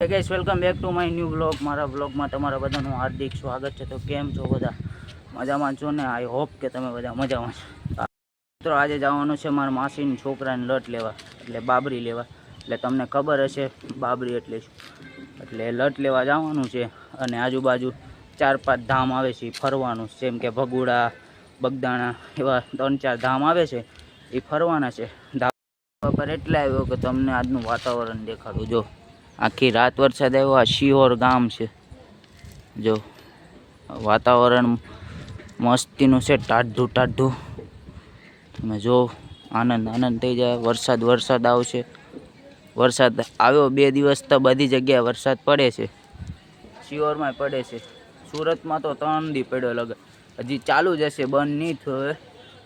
Guys welcome back to my new blog મારા બ્લોગમાં તમારા બધાનું હાર્દિક સ્વાગત છે. તો કેમ છો બધા? મજામાં છો ને? આઈ હોપ કે તમે બધા મજામાં છો. મિત્રો, આજે જવાનું છે મારા માસીની છોકરાને લટ લેવા, એટલે બાબરી લેવા. એટલે તમને ખબર હશે, બાબરી એટલે એટલે લટ લેવા જવાનું છે અને આજુબાજુ ચાર પાંચ ધામ આવે છે ફરવાનું જેમ કે ભગુડા, બગદાણા, એવા ત્રણ ચાર ધામ આવે છે, એ ફરવાના છે. ધામ પર એટલે આવ્યો કે તમને આજનું વાતાવરણ દેખાડું. જો આખી રાત વરસાદ આવ્યો. આ શિહોર ગામ છે. જો, વાતાવરણ મસ્તીનું છે, ટાઢું ટાઢું. તમે જો, આનંદ આનંદ થઈ જાય. વરસાદ વરસાદ આવશે. વરસાદ આવ્યો બે દિવસ તો બધી જગ્યાએ વરસાદ પડે છે. શિહોરમાં પડે છે. સુરતમાં તો ત્રણ દી પડ્યો લગે, હજી ચાલુ જ હશે, બંધ નહીં થયો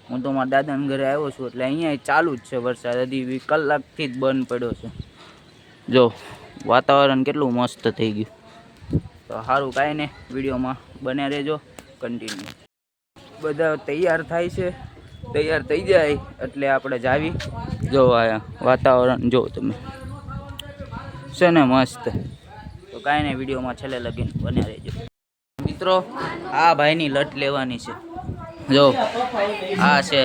હું. તો મારા દાદાના ઘરે આવ્યો છું, એટલે અહીંયા ચાલુ જ છે વરસાદ. હજી કલાકથી જ બંધ પડ્યો છે. જો વાતાવરણ કેટલું મસ્ત થઈ ગયું. તો સારું કાંઈ નહીં, વિડીયોમાં બને રહેજો કન્ટિન્યુ બધા તૈયાર થાય છે, તૈયાર થઈ જાય એટલે આપણે જાવી જો વાતાવરણ, જો તમે. છે ને મસ્ત. તો કાંઈ નહીં, વિડીયોમાં છેલ્લે લગીને બને રહેજો. મિત્રો, આ ભાઈની લટ લેવાની છે. જો, આ છે.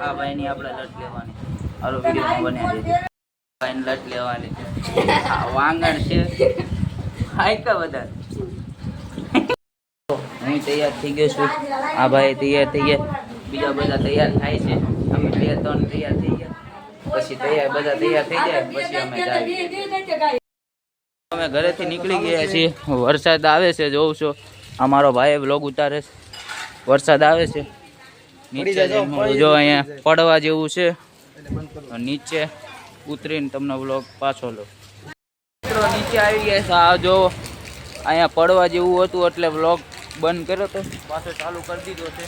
આ ભાઈની આપણે લટ લેવાની હાલો, વિડીયોમાં બને રહેજો. લટ લેવાની. વાંગણ છે. હાય કા બધા હું તૈયાર થઈ ગયો છું. આ ભાઈ તૈયાર થઈ ગયા. બીજા બધા તૈયાર થાય છે. અમે બે ત્રણ તૈયાર થઈ ગયા. પછી તૈયાર બધા તૈયાર થઈ જાય પછી અમે જાય અમે ઘરેથી નીકળી ગયા છીએ. વરસાદ આવે છે જોઉં છો. અમારો ભાઈ બ્લોગ ઉતારે છે. વરસાદ આવે છે. નીચે જો અહીંયા પડવા જેવું છે. નીચે ઉતરીને તમને વ્લોગ પાછો લો મિત્રો, નીચે આવી ગયા છે. આ જો, અહીંયા પડવા જેવું હતું એટલે બ્લોગ બંધ કર્યો તો. પાછો ચાલુ કરી દીધો છે.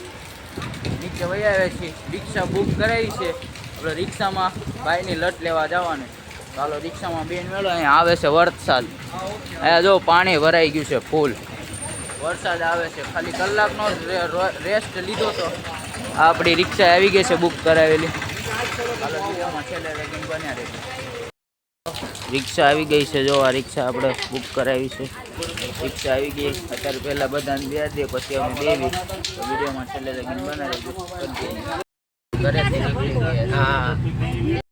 નીચે વહી આવ્યા છીએ. રિક્ષા બુક કરાવી છે. આપણે રિક્ષામાં ભાઈની લટ લેવા જવાની. ચાલો, રિક્ષામાં બેન મેળો અહીંયા આવે છે વરસાદ. અહીંયા જો પાણી ભરાઈ ગયું છે ફૂલ વરસાદ આવે છે. ખાલી કલાકનો રેસ્ટ લીધો તો. આપણી રિક્ષા આવી ગઈ છે બુક કરાવેલી. રિક્ષા આવી ગઈ છે, જો આ રિક્ષા આપણે બુક કરાવી છે. રિક્ષા આવી ગઈ. અત્યારે પહેલાં બધાને બે દે, પછી અમે દેવી તો છેલ્લે લગીને બનાવી ઘરેથી નીકળી ગયા હા.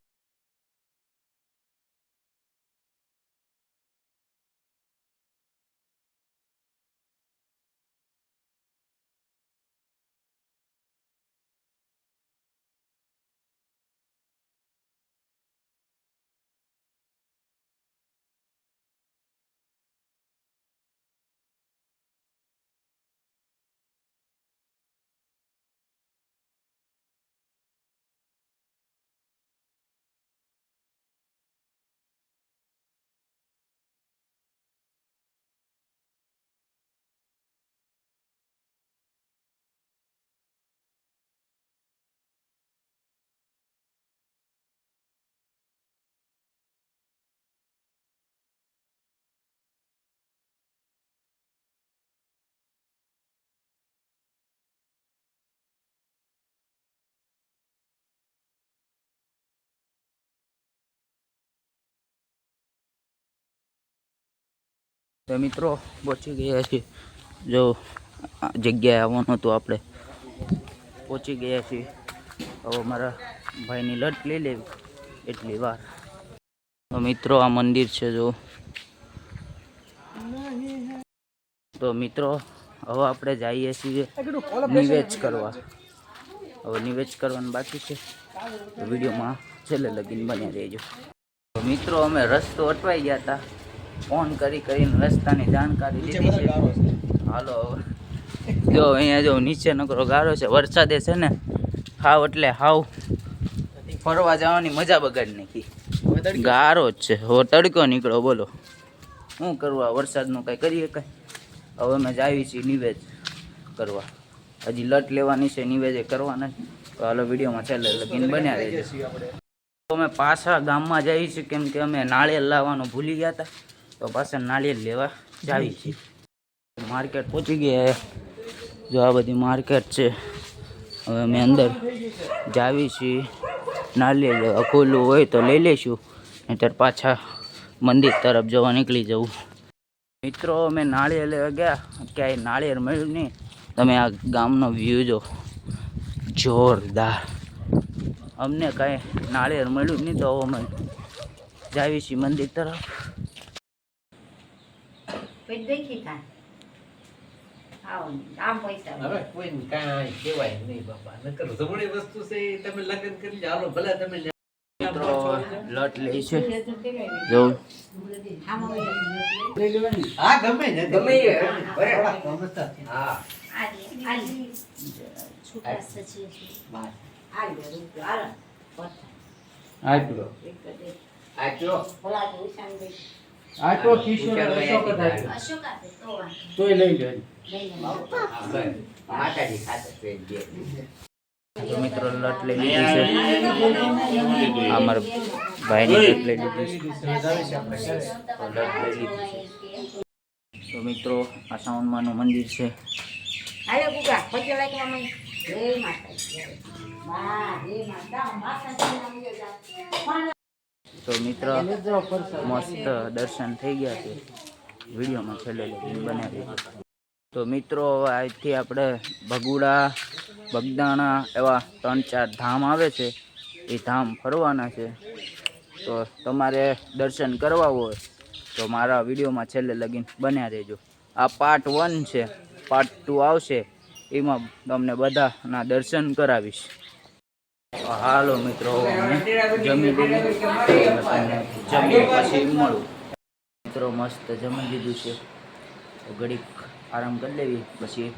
તો મિત્રો, પહોંચી ગયા છીએ. જો જગ્યાએ આવવાનું હતું આપણે. પહોંચી ગયા છીએ. હવે મારા ભાઈની લટ લઈ લેવી. એટલી વાર. તો મિત્રો, આ મંદિર છે જો તો મિત્રો, હવે આપણે જઈએ છીએ નિવેચ કરવા. હવે નિવેચ કરવાનું બાકી છે. વિડીયોમાં છેલ્લે લગીન બની રહેજો. મિત્રો, અમે રસ્તો અટવાઈ ગયા હતા. ફોન કરી કરીને રસ્તાની જાણકારી લીધી છે. હાલો હવે. જો અહીંયા જો નીચે નકરો ગારો છે. વરસાદે છે ને હાવ એટલે હાવ ફરવા જવાની મજા બગાડી નાખી. ગારો જ છે. હો તડકો નીકળો બોલો. શું કરવા વરસાદનું કાંઈ કરીએ કંઈ હવે અમે જાવી છીએ નિવેદ કરવા. હજી લટ લેવાની છે નિવેદે કરવાના છે. તો હાલો વિડીયોમાં છેલ્લે લગીને બન્યા રહેજો. તો અમે પાછા ગામમાં જઈએ છીએ કેમ કે અમે નાળિયેર લાવવાનું ભૂલી ગયા હતા. તો પાછા નાળિયેર લેવા જાવી છીએ માર્કેટ પહોંચી ગયા જો આ બધી માર્કેટ છે. હવે અમે અંદર જાવી છીએ. નાળિયેર લેવા ખુલ્લું હોય તો લઈ લઈશું. નહીતર પાછા મંદિર તરફ જવા નીકળી જવું. મિત્રો, અમે નાળિયેર લેવા ગયા. ક્યાંય નાળિયેર મળ્યું નહીં. તમે આ ગામનો વ્યૂ જો. જોરદાર. અમને કાંઈ નાળિયેર મળ્યું નહીં તો અમે જાવી છીએ મંદિર તરફ. પછી દેખી થાય આવો આમ પૈસા હવે કોઈને કાંઈ કહેવાય નહીં બાપા નકર જમણી વસ્તુ છે એ તમે લગ્ન કરી લો હાલો ભલે તમે મિત્રો લટ લે છે જોઉં હા ગમે ને ગમે એ. હા આલી આલી સચી આટલો આ આટલો કિશોર અશોક જ અશોક આપે તો વાંધો તોય લઈ લે. માતાજી ખાતર તો મિત્રો લટ લઈ લીધી છે. અમાર મારા ભાઈની લટ લઈ લીધી છે. તો લટ લઈ લીધી છે. તો મિત્રો આ સાઉન્ડમાંનું મંદિર છે. આયો ગુગા પછી લાઈક મમ્મી જય માતાજી. મા જય માતા. લેજા તો મિત્ર મસ્ત દર્શન થઈ ગયા છે. વિડીયોમાં છેલ્લે બનાવી તો મિત્રો હવે આજથી આપણે ભગુડા, બગદાણા એવા ત્રણ ચાર ધામ આવે છે. એ ધામ ફરવાના છે. તો તમારે દર્શન કરવા હોય તો મારા વિડીયોમાં છેલ્લે લગીન બન્યા રહેજો. આ પાર્ટ વન છે. પાર્ટ ટુ આવશે. એમાં તમને બધાના દર્શન કરાવીશ. હાલો મિત્રો જમી લઈએ. અને જમી પછી મળું મિત્રો, મસ્ત જમી લીધું છે. ઘડીક આરામ કરી લેવી, પછી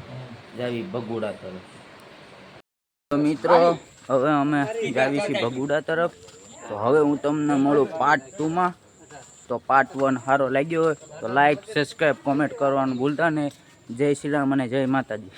જાવી ભગુડા તરફ. મિત્રો, હવે અમે જાવી છીએ ભગુડા તરફ. તો હવે હું તમને મળું પાર્ટ ટુમાં તો પાર્ટ વન સારો લાગ્યો હોય તો લાઈક સબસ્ક્રાઈબ કોમેન્ટ કરવાનું ભૂલતા નહીં. જય શ્રી રામ અને જય માતાજી.